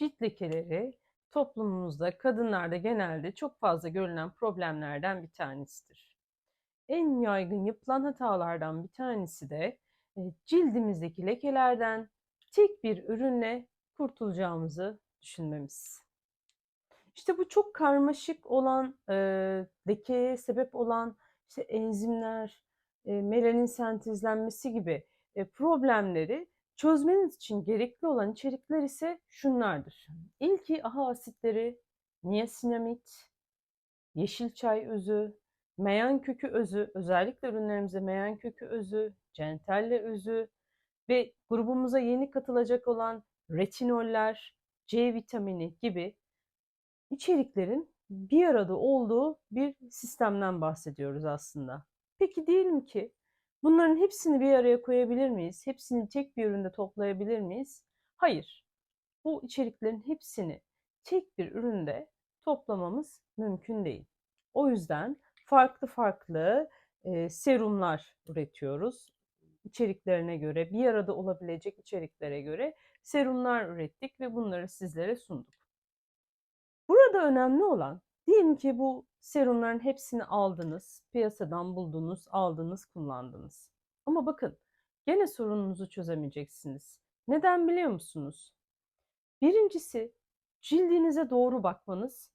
Cilt lekeleri toplumumuzda kadınlarda genelde çok fazla görülen problemlerden bir tanesidir. En yaygın yapılan hatalardan bir tanesi de e, cildimizdeki lekelerden tek bir ürünle kurtulacağımızı düşünmemiz. İşte bu çok karmaşık olan, e, lekeye sebep olan işte enzimler, e, melanin sentezlenmesi gibi e, problemleri çözmeniz için gerekli olan içerikler ise şunlardır. İlki AHA asitleri, niasinamid, yeşil çay özü, meyan kökü özü, özellikle ürünlerimize meyan kökü özü, centelle özü ve grubumuza yeni katılacak olan retinoller, C vitamini gibi içeriklerin bir arada olduğu bir sistemden bahsediyoruz aslında. Peki diyelim ki bunların hepsini bir araya koyabilir miyiz? Hepsini tek bir üründe toplayabilir miyiz? Hayır. Bu içeriklerin hepsini tek bir üründe toplamamız mümkün değil. O yüzden farklı farklı e, serumlar üretiyoruz. İçeriklerine göre, bir arada olabilecek içeriklere göre serumlar ürettik ve bunları sizlere sunduk. Burada önemli olan diyelim ki bu serumların hepsini aldınız, piyasadan buldunuz, aldınız, kullandınız. Ama bakın gene sorununuzu çözemeyeceksiniz. Neden biliyor musunuz? Birincisi cildinize doğru bakmanız,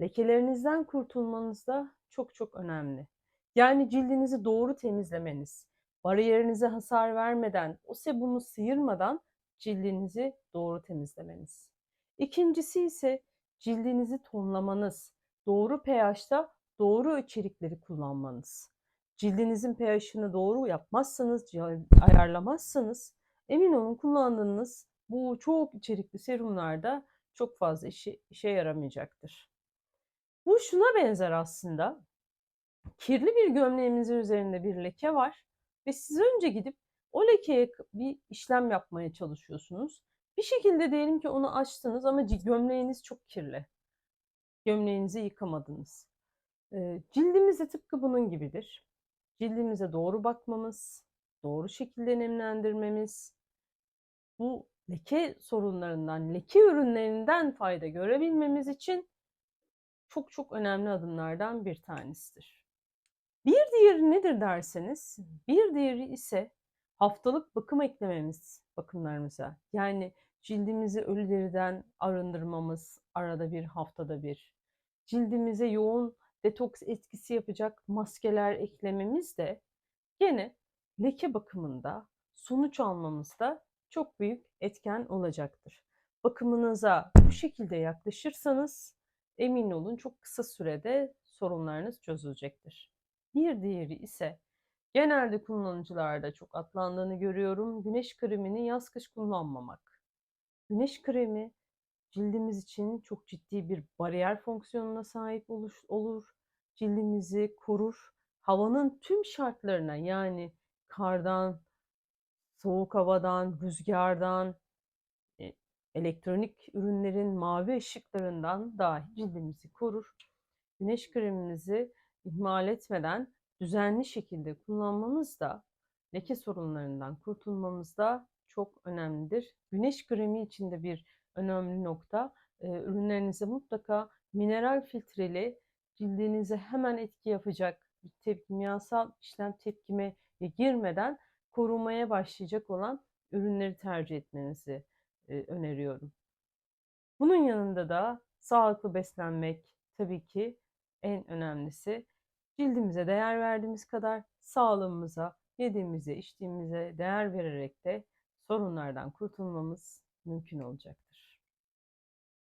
lekelerinizden kurtulmanız da çok çok önemli. Yani cildinizi doğru temizlemeniz, bariyerinize hasar vermeden, o sebumu sıyırmadan cildinizi doğru temizlemeniz. İkincisi ise cildinizi tonlamanız, doğru pH'ta doğru içerikleri kullanmanız. Cildinizin pH'ini doğru yapmazsanız, ayarlamazsanız emin olun kullandığınız bu çok içerikli serumlarda çok fazla işe, işe yaramayacaktır. Bu şuna benzer aslında. Kirli bir gömleğimizin üzerinde bir leke var ve siz önce gidip o lekeye bir işlem yapmaya çalışıyorsunuz. Bir şekilde diyelim ki onu açtınız ama gömleğiniz çok kirli. Gömleğinizi yıkamadınız. Cildimiz de tıpkı bunun gibidir. Cildimize doğru bakmamız, doğru şekilde nemlendirmemiz, bu leke sorunlarından, leke ürünlerinden fayda görebilmemiz için çok çok önemli adımlardan bir tanesidir. Bir diğeri nedir derseniz, bir diğeri ise haftalık bakım eklememiz bakımlarımıza. Yani cildimizi ölü deriden arındırmamız arada bir haftada bir. Cildimize yoğun detoks etkisi yapacak maskeler eklememiz de gene leke bakımında sonuç almamızda çok büyük etken olacaktır. Bakımınıza bu şekilde yaklaşırsanız emin olun çok kısa sürede sorunlarınız çözülecektir. Bir diğeri ise genelde kullanıcılarda çok atlandığını görüyorum. Güneş kremini yaz kış kullanmamak. Güneş kremi cildimiz için çok ciddi bir bariyer fonksiyonuna sahip olur. Cildimizi korur. Havanın tüm şartlarına yani kardan, soğuk havadan, rüzgardan, e, elektronik ürünlerin mavi ışıklarından dahi cildimizi korur. Güneş kremimizi ihmal etmeden düzenli şekilde kullanmamız da leke sorunlarından kurtulmamız da çok önemlidir. Güneş kremi için de bir önemli nokta. E, ürünlerinize mutlaka mineral filtreli cildinize hemen etki yapacak bir kimyasal işlem tepkime girmeden korumaya başlayacak olan ürünleri tercih etmenizi e, öneriyorum. Bunun yanında da sağlıklı beslenmek tabii ki en önemlisi. Cildimize değer verdiğimiz kadar sağlığımıza, yediğimize, içtiğimize değer vererek de sorunlardan kurtulmamız mümkün olacaktır.